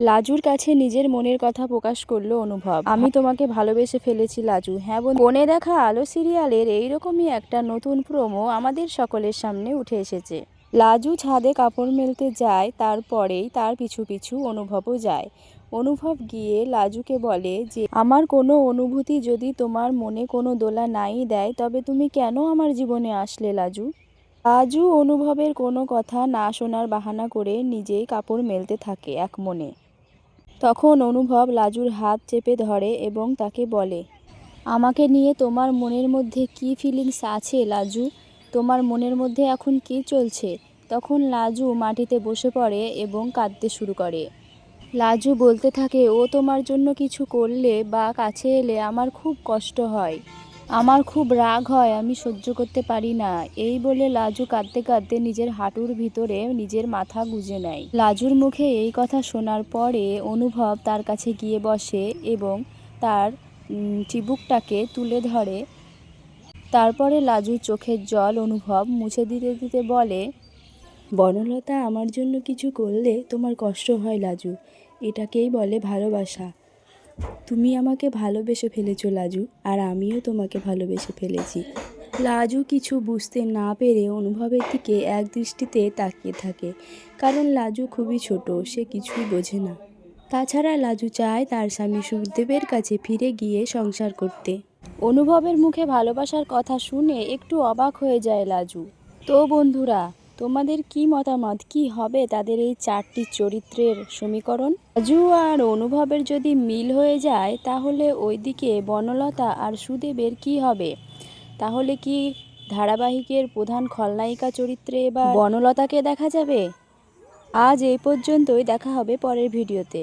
লাজুর কাছে নিজের মনের কথা প্রকাশ করল অনুভব। আমি তোমাকে ভালোবেসে ফেলেছি, লাজু। হ্যাঁ বন্ধু বনে দেখা আলো সিরিয়ালের এইরকমই একটা নতুন প্রোমো আমাদের সকলের সামনে উঠে এসেছে। লাজু ছাদে কাপড় মেলতে যায়, তারপরেই তার পিছু পিছু অনুভবও যায়। অনুভব গিয়ে লাজুকে বলে যে, আমার কোনো অনুভূতি যদি তোমার মনে কোনো দোলা নাই দেয়, তবে তুমি কেন আমার জীবনে আসলে লাজু? লাজু অনুভবের কোনো কথা না শোনার বাহানা করে নিজেই কাপড় মেলতে থাকে এক মনে। তখন অনুভব লাজুর হাত চেপে ধরে এবং তাকে বলে, আমাকে নিয়ে তোমার মনের মধ্যে কি ফিলিংস আছে লাজু? তোমার মনের মধ্যে এখন কি চলছে? তখন লাজু মাটিতে বসে পড়ে এবং কাঁদতে শুরু করে। লাজু বলতে থাকে, ও তোমার জন্য কিছু করলে বা কাছে এলে আমার খুব কষ্ট হয়। আমার খুব রাগ হয়, আমি সহ্য করতে পারি না। এই বলে লাজু কাঁদতে কাঁদতে নিজের হাঁটুর ভিতরে নিজের মাথা গুজে নেয়। লাজুর মুখে এই কথা শোনার পরে অনুভব তার কাছে গিয়ে বসে এবং তার চিবুকটাকে তুলে ধরে। তারপরে লাজুর চোখের জল অনুভব মুছে দিতে দিতে বলে, বনলতা, আমার জন্য কিছু করলে তোমার কষ্ট হয় লাজু এটাকেই বলে ভালোবাসা। তুমি আমাকে ভালোবেসে ফেলেছো, লাজু, আর আমিও তোমাকে ভালোবেসে ফেলেছি। লাজু কিছু বুঝতে না পেরে অনুভবের দিকে এক দৃষ্টিতে তাকিয়ে থাকে, কারণ লাজু খুবই ছোট, সে কিছুই বোঝে না। তাছাড়া লাজু চায় তার স্বামী সুখদেবের কাছে ফিরে গিয়ে সংসার করতে। অনুভবের মুখে ভালোবাসার কথা শুনে একটু অবাক হয়ে যায় লাজু। তো বন্ধুরা তোমাদের কি মতামত? কি হবে তাদের এই চারটি চরিত্রের সমীকরণ? রাজু আর অনুভবের যদি মিল হয়ে যায়, তাহলে ওইদিকে বনলতা আর সুদেবের কি হবে? তাহলে কি ধারাবাহিকের প্রধান খলনায়িকা চরিত্রে বা বনলতাকে দেখা যাবে? আজ এই পর্যন্তই, দেখা হবে পরের ভিডিওতে।